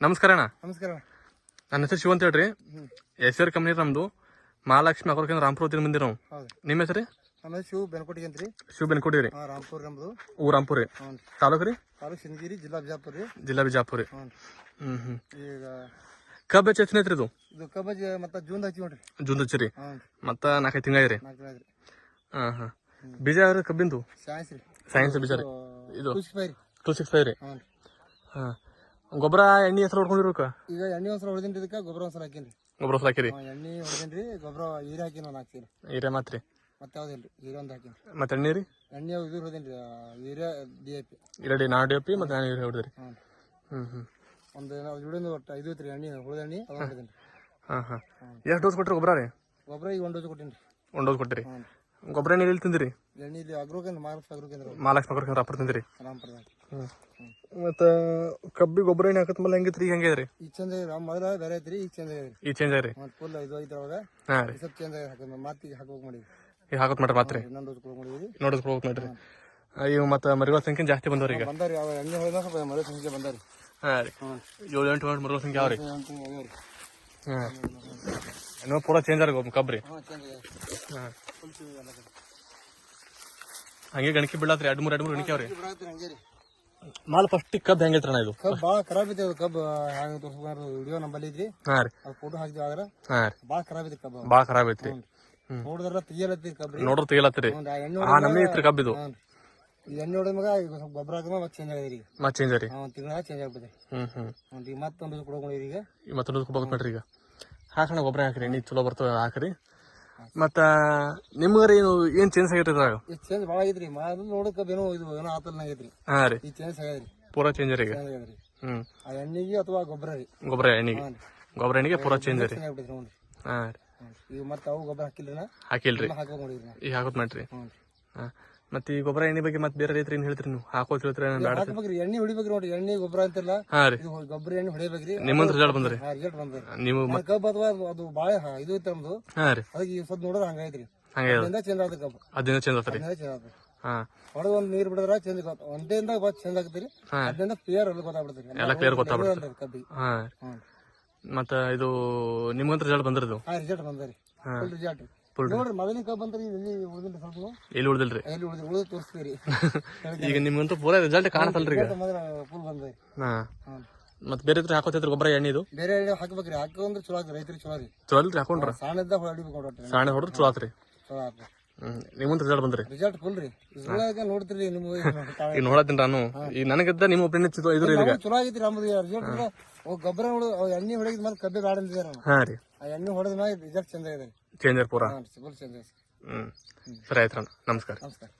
ನಮಸ್ಕಾರ ಅಣ್ಣ ನಮಸ್ಕಾರ. ನನ್ನ ಹೆಸರು ಶಿವ ಅಂತ ಹೇಳ್ರಿ. ಎಸ್ ಆರ್ ಕಂಪ್ನಿ ನಮ್ದು. ಮಹಾಲಕ್ಷ್ಮಿ ಅಗ್ರಕೇಂದ್ರ ರಾಮ್ಪುರ ತಿಂದು ಬಂದಿರೋ ನಾವು. ಹೌದು ನಿಮ್ಮ ಹೆಸರು ನಮ್ಮ ಶಿವ ಬೆನಕೋಟಿಗೆ ಅಂತ್ರಿ ಶಿವ ಬೆನ್ಕೋಟಿ ರೀ. ರಾಮ್ಪುರ್ ನಮ್ದು. ಊ ರಾಮ್ಪುರ ರೀ. ಹ್ಞೂ ತಾಲೂಕು ರೀ? ತಾಲೂಕು ಸಿಂದಗಿರಿ ಜಿಲ್ಲಾ ಬಿಜಾಪುರ ರೀ. ಜಿಲ್ಲಾ ಬಿಜಾಪುರ ರೀ. ಹ್ಞೂ ಹ್ಞೂ ಈಗ ಕಬ್ಬ ಹೆಚ್ಚು ಹೆಚ್ಚಿನ ಐತ್ರಿ ಇದು? ಇದು ಕಬ್ಬಜ್ ಮತ್ತೆ ಜೂನ್ ಹಚ್ಚಿ ನೋಡ್ರಿ. ಜೂನ್ ಹಚ್ಚಿರಿ ಹ್ಞೂ ಮತ್ತು ನಾಲ್ಕೈದು ತಿಂಗಳ ರೀ ನಾಲ್ಕು ರೀ ಹಾಂ ಹಾಂ. ಬೀಜ ಯಾವ್ರಿ ಕಬ್ಬಿಂದು? ಸೈನ್ಸ್ ರೀ. ಸೈನ್ಸ್ ಬೀಜ ರೀ. ಇದು ಟೂ ಸಿಕ್ಸ್ ಫೈವ್ ರೀ ಟೂ ಸಿಕ್ಸ್ ಫೈವ್ ರೀ. ಹ್ಞೂ ರೀ. ಹಾಂ. ಗೊಬ್ಬರ ಎಣ್ಣೆ ಹೆಸರು ಹೊಡ್ಕೊಂಡಿರ್ಬೇಕ? ಈಗ ಎಣ್ಣೆ ಹೆಸರು ಹೊಡೆದಿನ್ರಿ ಇದಕ್ಕೆ ಗೊಬ್ಬರ ಒಂದ್ಸಲ ಹಾಕೀನಿ ಗೊಬ್ಬರ ಹೊಸ ಹಾಕಿರಿ? ಹ್ಞೂ ಎಣ್ಣೆ ಹೊಡೆದಿನ್ರಿ ಗೊಬ್ಬರ ಹೀರೆ ಹಾಕಿ ನಾನು ಹಾಕ್ತೀನಿ ಹೀರೆ ಮಾತ್ರಿ? ಮತ್ತೆ ರೀ ಹೀರೆ ಒಂದು ಹಾಕಿನಿ ಮತ್ತೆ ಎಣ್ಣೆ ರೀ? ಎಣ್ಣೆ ಇದು ಹೊಡೆದಿನ್ರಿ ಹೀರೆ ಡಿ ಎ ಪಿ. ಇರಡಿ ಎ ಪಿ ಮತ್ತೆ ನಾನು ಹೀರೆ ಹೊಡೆದ್ರಿ? ಹ್ಞೂ ಹ್ಞೂ ಹ್ಞೂ ಒಂದು ನಾವು ಜುಡಿಂದು ಒಟ್ಟು ಐದು ಐತ್ರಿ ಎಣ್ಣೆ ಹುಳಿದ ಎಣ್ಣೆ ಅದು ಹೊಡೆದಿನಿ ಹಾಂ ಹಾಂ. ಎಷ್ಟು ಡೋಸ್ ಕೊಟ್ರಿ ಗೊಬ್ಬರ ರೀ? ಗೊಬ್ಬರ ಈಗ ಒಂದು ಡೋಸ್ ಕೊಟ್ಟಿನಿ ಒಂದು ಡೋಸ್ ಕೊಟ್ಟಿರಿ? ಹ್ಞೂ ಗೊಬ್ಬರ ಎಣ್ಣೆ ಎಲ್ಲಿ ತಿಂದಿರಿ? ಎಣ್ಣೆ ಇಲ್ಲಿ ಅಗ್ರೋಕೇಂದ್ರ ಮಹಾರಾಷ್ಟ್ರ ಅಗ್ರೋಕೇಂದ್ರ ಮಾಲಕ್ಷ್ಮಿ ಅಗ್ರಕೇಂದ್ರ ಅಪ್ಪ ತಿಂದಿರಿ? ರಾಮಪುರದಾಗ ಮತ್ತು ಕಬ್ಬಿ ಗೊಬ್ಬರ ಏನ್ ಹಾಕತ್ ಮೇಲೆ ಹೆಂಗಿತ್ರಿ? ಹೆಂಗೆ ರೀ ಈಗ ಚೇಂಜ್ ಆಗಿದೆ ಮೊದಲ ಬೇರೆ ಐತ್ರಿ ಈಗ ಚೇಂಜ್ ಇದೆ. ಈ ಚೇಂಜ್ ಐತ್ರಿ ಮತ್ತೆ ಫುಲ್ ಇದು ಐತ್ರ ಅವಾಗ. ಹಾಂ ರೀ. ಸ್ವಲ್ಪ ಚೇಂಜ್ ಆಗಿ ಹಾಕಿದ್ವಿ ಮಾತಿಗೆ ಹಾಕೋಕ್ ಮಾಡಿದ್ವಿ. ಈಗ ಹಾಕತ್ ಮಾಡ್ರಿ ಮಾತ್ರ. ಇನ್ನೊಂದು ಡೋಸ್ ಕೊಡೋಕೆ ಮಾಡಿದ್ವಿ. ನೋಡಿದ್ ಹೋಗ್ಬೇಕು ನೋಡ್ರಿ. ಇವು ಮತ್ತು ಮರಿಗಳ ಸಂಖ್ಯೆ ಜಾಸ್ತಿ ಬಂದವ್ರಿ ಈಗ. ಬಂದಾರಿ ಅವ ಎಣ್ಣೆ ಹೊಡೆದ ಸ್ವಲ್ಪ ಮಳೆ ಸಂಖ್ಯೆ ಬಂದಾರಿ ಹಾಂ ರೀ. ಏಳು ಎಂಟು ಮಾಡಿ ಮರಿಗಳ ಸಂಖ್ಯೆ ಯಾವ ರೀ. ಹಾಂ. ಇನ್ನೂ ಪೂರಾ ಚೇಂಜ್ ಗೊಬ್ಬರ ಕಬ್ರಿ. ಹಾಂ. ಹಂಗೆ ಗಣಕಿ ಬೀಳತ್ರಿ. ಎರಡು ಮೂರು ಎರಡು ಮೂರು ಗಣಕಿ ಅವ್ರಿ. ಮಾಲ್ ಫಸ್ಟ್ ಕಬ್ ಹೆಂಗೈತ್ರಿ ಅಣ್ಣ ಇದು? ಕಬ್ ಬಾಳ ಖರಾಬ್ ಐತಿ ಅದು ಕಬ್ಬು. ಹ್ಯಾಂಗ ತೋರಿಸ್ಬಾರ್ದು ವಿಡಿಯೋ ನಂಬಲ್ಲಿ ಇದ್ರಿ ಹಾಂ ರೀ. ಅದು ಫೋಟೋ ಹಾಕಿದ್ವಿ ಆದ್ರ ಹಾಂ ರೀ. ಭಾಳ ಖರಾಬ್ ಐತಿ ಕಬ್ಬು. ಭಾಳ ಖರಾಬ್ ಐತ್ರಿ. ನೋಡಿದ್ರ ತೆಗಿಯಲತ್ತೀರಿ ಕಬ್ ರೀ. ನೋಡ್ರಿ ತೆಗಿಲತ್ರಿ ಆ ನಮ್ನಿ ಐತ್ರಿ ಕಬ್ಬಿದು ಹ್ಞೂ ಎಣ್ಣೆ ಹೊಡೆದ ಮಗ ಈಗ ಸ್ವಲ್ಪ ಗೊಬ್ಬರ ಹಾಕಿದ ಮತ್ತೆ ಚೇಂಜ್ ಆಗಿದೆ ಈಗ. ಮತ್ತೆ ಚೇಂಜ್ ರೀ ಒಂದು ತಿಂಗಳ ಚೇಂಜ್ ಆಗ್ಬಿಟ್ಟೆ ಹ್ಮ್ ಹ್ಮ್. ಈಗ ಮತ್ತೊಂದು ಕೊಡೋಕೆ ಈಗ. ಮತ್ತೊಂದು ಕೊಡ್ಬೇಕು ನೋಡ್ರಿ ಈಗ. ಹಾಕೋಣ ಗೊಬ್ಬರ ಹಾಕ್ರಿ. ಎಣ್ಣೆ ಚಲೋ ಬರ್ತದೆ ಹಾಕ್ರಿ. ಮತ್ತ ನಿಮ್ಗಾರ ಏನು ಏನ್ ಚೇಂಜ್ ಆಗೈತ್ರಿ ಇದ್ರಾಗ ಇದು ಚೇಂಜ್ ಭಾಳ ಆಗೈತ್ರಿ. ಮೊದಲು ನೋಡಕ್ಕೆ ಏನೋ ಇದು ಏನೋ ಆತಲ್ ಆಗೈತ್ರಿ. ಹಾ ರೀ. ಈ ಚೇಂಜ್ ಆಗ್ಯದ್ರಿ. ಪೂರಾ ಚೇಂಜ್ ರೀ ಈಗ? ಚೇಂಜ್ ಆಗ್ಯದ್ರಿ. ಹ್ಮ್. ಆ ಎಣ್ಣೆಗೆ ಅಥವಾ ಗೊಬ್ಬರ ರೀ. ಗೊಬ್ಬರ ಎಣ್ಣೆಗೆ? ಗೊಬ್ಬರ ಎಣ್ಣೆಗೆ ಪೂರಾ ಚೇಂಜ್ ರೀ. ನೋಡ್ರಿ. ಹಾ ರೀ. ಈಗ ಮತ್ತೆ ಅವು ಗೊಬ್ಬರ ಹಾಕಿಲ್ರಿ ಹಾಕಿಲ್ರಿ. ಹಾಕ್ಬೇಕು ನೋಡಿದ್ರಿ ಈಗ ಹಾಕೋದ್ ಮಾಡ್ರಿ? ಹ್ಞೂ ಹಾ. ಮತ್ತೆ ಈ ಗೊಬ್ಬರ ಎಣ್ಣೆ ಬಗ್ಗೆ ಮತ್ತೆ ಬೇರೆ ರೈತರು ಏನ್ ಹೇಳ್ತೀರಿ ನೀವು? ಹಾಕೋ ಹೇಳ್ತೀರಿ ಏನ್ ಬೇಡ ಹಾಕ್ಬೇಕ್ರಿ ಎಣ್ಣೆ ಹೊಡಿಬೇಕ್ರಿ ನೋಡ್ರಿ. ಎಣ್ಣೆ ಗೊಬ್ಬರ ಅಂತಿಲ್ಲ. ಹಾ ರೀ. ಇದು ಗೊಬ್ಬರ ಎಣ್ಣೆ ಹೊಡಿಬೇಕ್ರಿ. ನಿಮ್ಮಂತ ರಿಸಲ್ಟ್ ಬಂದ್ರಿ? ಹಾ ರಿಸಲ್ಟ್ ಬಂದ್ರಿ. ನೀವು ಮತ್ತ್- ಕಬ್ಬು ಅಥವಾ ಅದು- ಬಾಳ ಹ- ಇದು ಐತೆ ನಮ್ದು. ಹಾ ರೀ. ಅದಕ್ಕೆ ಈ ಸ್ವಲ್ಪ ನೋಡಿದ್ರೆ ಹಂಗೈತ್ರಿ ಹಂಗೆ ಚಂದ ಆಗ್ತದೆ ಕಬ್ಬು. ಅದಿನ ಚೇಂಜ್ ಆತ್ರಿ ಅದರಿಂದ ಚೇಂಜ್ ಚಂದ ಹಾ. ಹೊಡೆದು ಒಂದು ನೀರು ಬಿಡಿದ್ರೆ ಚೇಂಜ್ ಒಂದೇಯಿಂದ ಬಸ್ ಚೇಂಜ್ ಆಗ್ತೈರಿ ಹಾ. ಅದರಿಂದ ಕ್ಲಿಯರ್ ಅಲ್ಲಿ ಗೊತ್ತಾಗ್ಬಿಡ್ತೈರಿ ಎಲ್ಲ clear ಗೊತ್ತಾಗ್ಬಿಡ್ತೈತಿ. ಕಬ್ಬಿಗೆ ಹಾ ಹ್ಞೂ ಮತ್ತ ಇದು ನಿಮ್ಗಂತ ರಿಸಲ್ಟ್ ಬಂದ್ರದು ಆ ರಿಸಲ್ಟ್ ಬಂದ್ರಿ ಹಾ. ಫುಲ್ ರಿಸಲ್ಟ್ ನೋಡ್ರಿ ಮೊದಲಿನ ಕಬ್ಬು ಬಂದ್ರಿ ಇಲ್ಲಿ ಉಳಿದಿಲ್ಲ ಸ್ವಲ್ಪ? ಎಲ್ಲಿ ಉಳ್ದಿಲ್ರಿ? ಎಲ್ಲಿ ಉಳಿದು ಉಳಿದು ತೋರಿಸ್ತೀರಿ ಈಗ ನಿಮ್ಗಂತೂ ಪೂರ ರಿಸಲ್ಟ್ ಕಾಣತ್ತಲ್ರಿ ಈಗ? ಫುಲ್ ಬಂದ್ರಿ. ಹಾ. ಮತ್ ಬೇರೆ ರೈತರು ಹಾಕೋತಿದ್ರು ಗೊಬ್ಬರ ಎಣ್ಣೆ ಇದು ಬೇರೆ ಎಣ್ಣೆ ಹಾಕ್ಬೇಕ್ರಿ. ಹಾಕೊಂಡ್ರೆ ಚಲೋ ಆಗ್ರಿ ರೈತರಿಗೆ ಚಲೋ ರೀ ಚಲೋ ಅಲ್ರಿ ಹಾಕೊಂಡ್ರ ಸಣ್ಣದ ಹೊಡಿಬೇಕು ಸಾಣೆ ಹೊಡೆದ್ರು ಚಲೋ ಆತ್ರಿ. ಚಲೋ ನಿಮ್ಮಂತ ರಿಸಲ್ಟ್ ಬಂದ್ರಿ? ರಿಸಲ್ಟ್ ಫುಲ್ ರೀ. ಇದ್ರೊಳಗ ನೋಡ್ತೀರಿ ನಿಮ್ಗೆ ಈಗ ನೋಡತ್ತೀನಿ ನಾನು. ಈಗ ನನಗಿದ್ದ ನಿಮ್ಮ ಒಪಿನಿಯನ್ ಚಲೋ ಇದ್ರಿ ಈಗ. ಚಲೋ ಆಗೈತಿ ನಮ್ದು ರಿಸಲ್ಟ್ ಗೊಬ್ಬರ ಹೊಡೆದು ಎಣ್ಣೆ ಹೊಡೆದ್ ಮತ್ತೆ ಕಬ್ಬೆ ಬ್ಯಾಡ ಅಂತಿದ್ದಾರೆ ಹಾ ರೀ. ಆ ಎಣ್ಣೆ ಹೊಡೆದ ಮ್ಯಾಗ ರಿಸಲ್ಟ್ ಚಂದ ಇದೆ ಚೇಂಜರ್ ಹ್ಞೂ ಸರಿ ಆಯ್ತು ನಮಸ್ಕಾರ. ನಮಸ್ಕಾರ.